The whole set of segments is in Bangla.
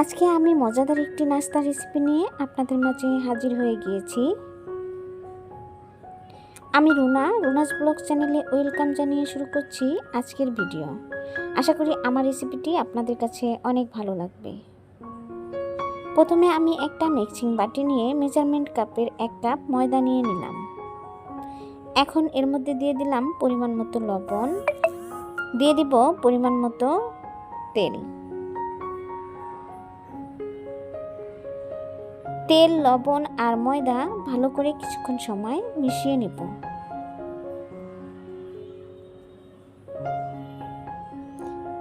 আজকে আমি মজাদার একটি নাস্তা রেসিপি নিয়ে আপনাদের মাঝে হাজির হয়ে গিয়েছি। আমি রুনা, রুনাস ব্লগ চ্যানেলে ওয়েলকাম জানিয়ে শুরু করছি আজকের ভিডিও। আশা করি আমার রেসিপিটি আপনাদের কাছে অনেক ভালো লাগবে। প্রথমে আমি একটা মিক্সিং বাটি নিয়ে মেজারমেন্ট কাপের এক কাপ ময়দা নিয়ে নিলাম। এখন এর মধ্যে দিয়ে দিলাম পরিমাণ মতো লবণ, দিয়ে দিব পরিমাণ মতো তেল। তেল, লবণ আর ময়দা ভালো করে কিছুক্ষণ সময় মিশিয়ে নেব।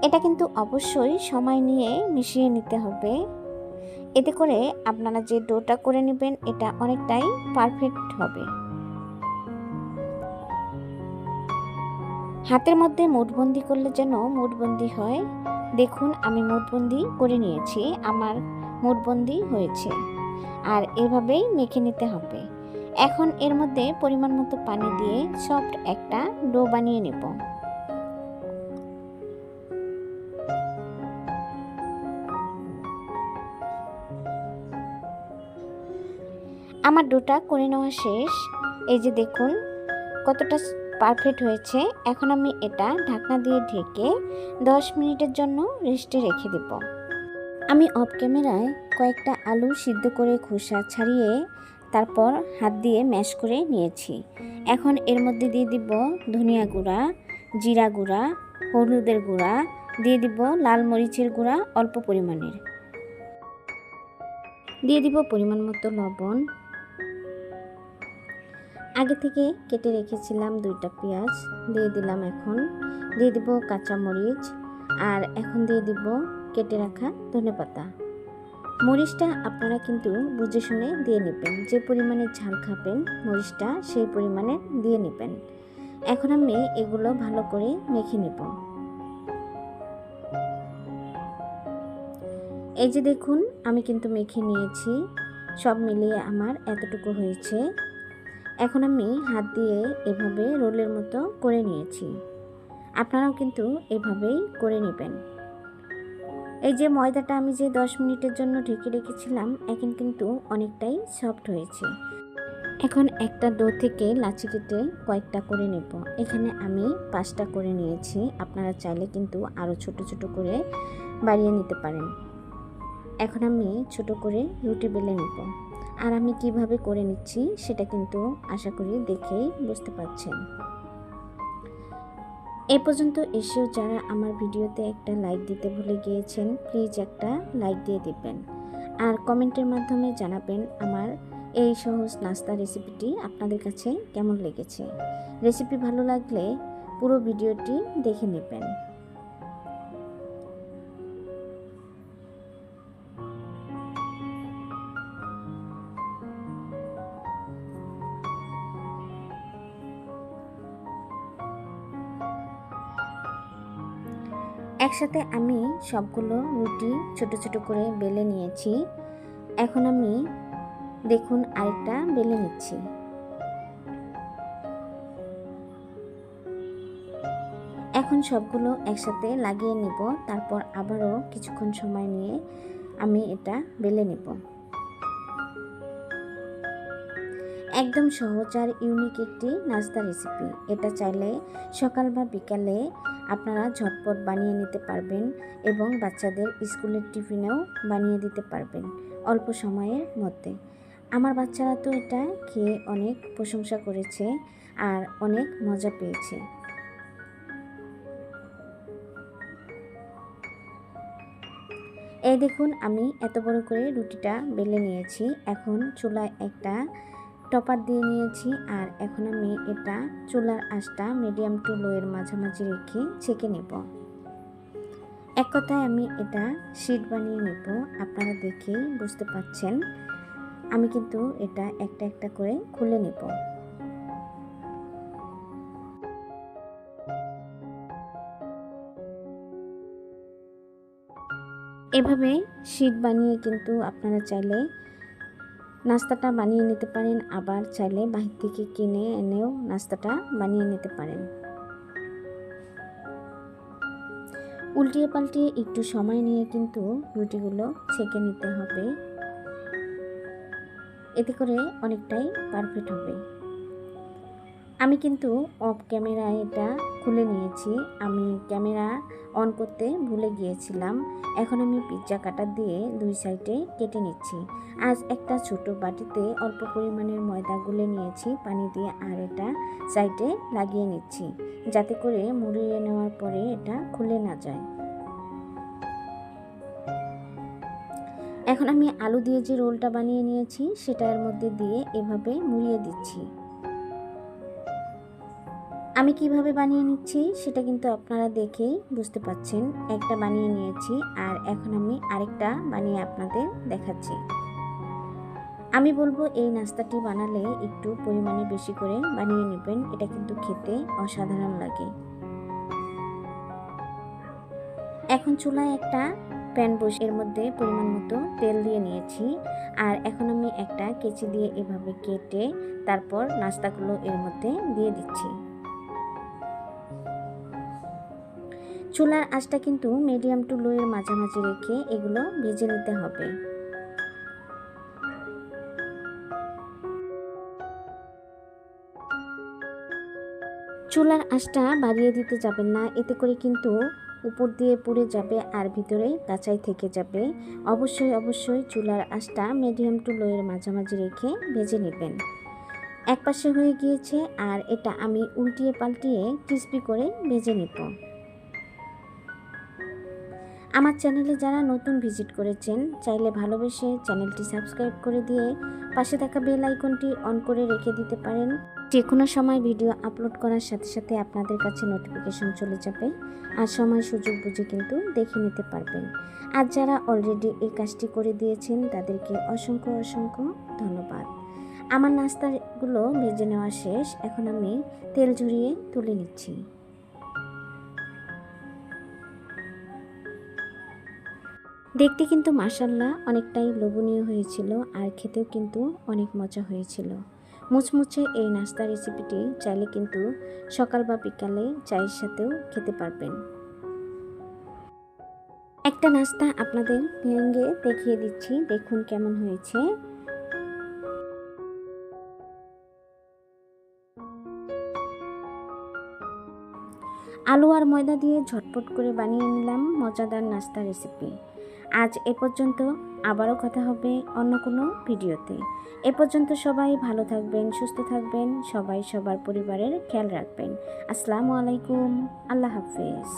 এটা কিন্তু অবশ্যই সময় নিয়ে মিশিয়ে নিতে হবে। এতে করে আপনারা যে ডোটা করে নেবেন, এটা অনেকটাই পারফেক্ট হবে। হাতের মধ্যে মুঠবন্দি করলে যেন মুঠবন্দি হয়। দেখুন, আমি মুঠবন্দি করে নিয়েছি, আমার মুঠবন্দি হয়েছে। আর এভাবেই মেখে নিতে হবে। এখন এর মধ্যে পরিমাণ মতো পানি দিয়ে সফট একটা ডো বানিয়ে নেব। আমার ডোটা করে নেওয়া শেষ। এই যে দেখুন, কতটা পারফেক্ট হয়েছে। এখন আমি এটা ঢাকনা দিয়ে ঢেকে দশ মিনিটের জন্য রেস্টে রেখে দেব। আমি অফ ক্যামেরায় কয়েকটা আলু সিদ্ধ করে খোসা ছাড়িয়ে তারপর হাত দিয়ে ম্যাশ করে নিয়েছি। এখন এর মধ্যে দিয়ে দিব ধনিয়া গুঁড়া, জিরা গুঁড়া, হলুদের গুঁড়া, দিয়ে দিব লাল মরিচের গুঁড়া অল্প পরিমাণের। দিয়ে দিব পরিমাণ মতো লবণ। আগে থেকে কেটে রেখেছিলাম দুইটা পেঁয়াজ, দিয়ে দিলাম এখন। দিয়ে দিব কাঁচা মরিচ আর এখন দিয়ে দিব কেটে রাখা ধনে পাতা মরিচটা আপনারা কিন্তু বুঝে শুনে দিয়ে নেবেন। যে পরিমাণে ঝাল খাবেন মরিচটা, সেই পরিমাণে দিয়ে নেবেন। এখন আমি এগুলো ভালো করে মেখে নেব। এই যে দেখুন, আমি কিন্তু মেখে নিয়েছি। সব মিলিয়ে আমার এতটুকু হয়েছে। এখন আমি হাত দিয়ে এভাবে রোলের মতো করে নিয়েছি। আপনারাও কিন্তু এভাবেই করে নেবেন। এই যে ময়দাটা আমি যে দশ মিনিটের জন্য ঢেকে রেখেছিলাম, এখন কিন্তু অনেকটাই সফট হয়েছে। এখন একটা ডো থেকে লাচি কেটে কয়েকটা করে নেব। এখানে আমি পাঁচটা করে নিয়েছি। আপনারা চাইলে কিন্তু আরও ছোট ছোট করে বাড়িয়ে নিতে পারেন। এখন আমি ছোট করে রুটি বেলে নেব। আর আমি কীভাবে করে নিচ্ছি, সেটা কিন্তু আশা করি দেখেই বুঝতে পারছেন। এ পর্যন্ত এসেও যারা আমার ভিডিওতে একটা লাইক দিতে ভুলে গিয়েছেন প্লিজ একটা লাইক দিয়ে দিবেন। আর কমেন্টের মাধ্যমে জানাবেন আমার এই সহজ নাস্তা রেসিপিটি আপনাদের কাছে কেমন লেগেছে। রেসিপি ভালো লাগলে পুরো ভিডিওটি দেখে নেবেন। একসাথে আমি সবগুলো রুটি ছোট ছোট করে বেলে নিয়েছি। এখন আমি দেখুন আরেকটা বেলে নিচ্ছি। এখন সবগুলো একসাথে লাগিয়ে নিব, তারপর আবারও কিছুক্ষণ সময় নিয়ে আমি এটা বেলে নেব। একদম সহজ আর ইউনিক একটি নাস্তা রেসিপি। এটা চাইলে সকাল বা বিকালে আপনারা ঝটপট বানিয়ে নিতে পারবেন এবং বাচ্চাদের স্কুলের টিফিনেও বানিয়ে দিতে পারবেন অল্প সময়ের মধ্যে। আমার বাচ্চারা তো এটা খেয়ে অনেক প্রশংসা করেছে আর অনেক মজা পেয়েছে। এই দেখুন, আমি এত বড় করে রুটিটা বেলে নিয়েছি। এখন চুলায় একটা টপার দিয়ে নিয়েছি আর এখন আমি এটা চুলার আঁচটা মিডিয়াম টু লোয়ের মাঝামাঝি রেখে ছেঁকে নেব। এক কথায় আমি এটা শীট বানিয়ে নেব। আপনারা দেখেই বুঝতে পাচ্ছেন। আমি কিন্তু এটা একটা একটা করে খুলে নেব। এভাবে শীট বানিয়ে কিন্তু আপনারা চাইলে নাস্তাটা বানিয়ে নিতে পারেন, আবার চাইলে বাহির থেকে কিনে এনেও নাস্তাটা বানিয়ে নিতে পারেন। উল্টিয়ে পাল্টিয়ে একটু সময় নিয়ে কিন্তু রুটিগুলো ছেঁকে নিতে হবে। এতে করে অনেকটাই পারফেক্ট হবে। আমি কিন্তু অফ ক্যামেরায় এটা খুলে নিয়েছি। আমি ক্যামেরা অন করতে ভুলে গিয়েছিলাম। এখন আমি পিৎজা কাটার দিয়ে দুই সাইডে কেটে নিচ্ছি। আজ একটা ছোট বাটিতে অল্প পরিমাণের ময়দা গুলে নিয়েছি, পানি দিয়ে আর এটা সাইডে লাগিয়ে নিচ্ছি, যাতে করে মুড়িয়ে নেওয়ার পরে এটা খুলে না যায়। এখন আমি আলু দিয়ে যে রোলটা বানিয়ে নিয়েছি, সেটার মধ্যে দিয়ে এভাবে মুড়িয়ে দিচ্ছি। আমি কীভাবে বানিয়ে নিচ্ছি সেটা কিন্তু আপনারা দেখেই বুঝতে পাচ্ছেন। একটা বানিয়ে নিয়েছি আর এখন আমি আরেকটা বানিয়ে আপনাদের দেখাচ্ছি। আমি বলব এই নাস্তাটি বানালে একটু পরিমাণে বেশি করে বানিয়ে নেবেন, এটা কিন্তু খেতে অসাধারণ লাগে। এখন চুলায় একটা প্যান বসে এর মধ্যে পরিমাণ মতো তেল দিয়ে নিয়েছি। আর এখন আমি একটা কেচি দিয়ে এভাবে কেটে তারপর নাস্তাগুলো এর মধ্যে দিয়ে দিচ্ছি। চুলার আঁচটা কিন্তু মিডিয়াম টু লোয়ের মাঝামাঝি রেখে এগুলো ভেজে নিতে হবে। চুলার আঁচটা বাড়িয়ে দিতে যাবেন না, এতে করে কিন্তু উপর দিয়ে পুড়ে যাবে আর ভিতরে কাঁচাই থেকে যাবে। অবশ্যই অবশ্যই চুলার আঁচটা মিডিয়াম টু লোয়ের মাঝামাঝি রেখে ভেজে নেবেন। এক পাশে হয়ে গিয়েছে আর এটা আমি উল্টিয়ে পাল্টিয়ে ক্রিস্পি করে ভেজে নেব। আমার চ্যানেলে যারা নতুন ভিজিট করেছেন, চাইলে ভালোবেসে চ্যানেলটি সাবস্ক্রাইব করে দিয়ে পাশে থাকা বেল আইকনটি অন করে রেখে দিতে পারেন। যে কোনো সময় ভিডিও আপলোড করার সাথে সাথে আপনাদের কাছে নোটিফিকেশন চলে যাবে আর সময় সুযোগ বুঝে কিন্তু দেখে নিতে পারবেন। আর যারা অলরেডি এই কাজটি করে দিয়েছেন, তাদেরকে অসংখ্য অসংখ্য ধন্যবাদ। আমার নাস্তাগুলো ভেজে নেওয়া শেষ। এখন আমি তেল ঝরিয়ে তুলে নিচ্ছি। দেখতে কিন্তু মাসাল্লাহ অনেকটাই লোভনীয় হয়েছিল আর খেতেও কিন্তু অনেক মজা হয়েছিল। মুচমুচে এই নাস্তা রেসিপিটি চাইলে কিন্তু সকাল বা বিকালে চায়ের সাথেও খেতে পারবেন। একটা নাস্তা আপনাদের ভেঙে দেখিয়ে দিচ্ছি, দেখুন কেমন হয়েছে। আলু আর ময়দা দিয়ে ঝটপট করে বানিয়ে নিলাম মজাদার নাস্তা রেসিপি আজ এ পর্যন্ত। আবারও কথা হবে অন্য কোনো ভিডিওতে। এ পর্যন্ত সবাই ভালো থাকবেন, সুস্থ থাকবেন, সবাই সবার পরিবারের খেয়াল রাখবেন। আসসালামু আলাইকুম, আল্লাহ হাফেজ।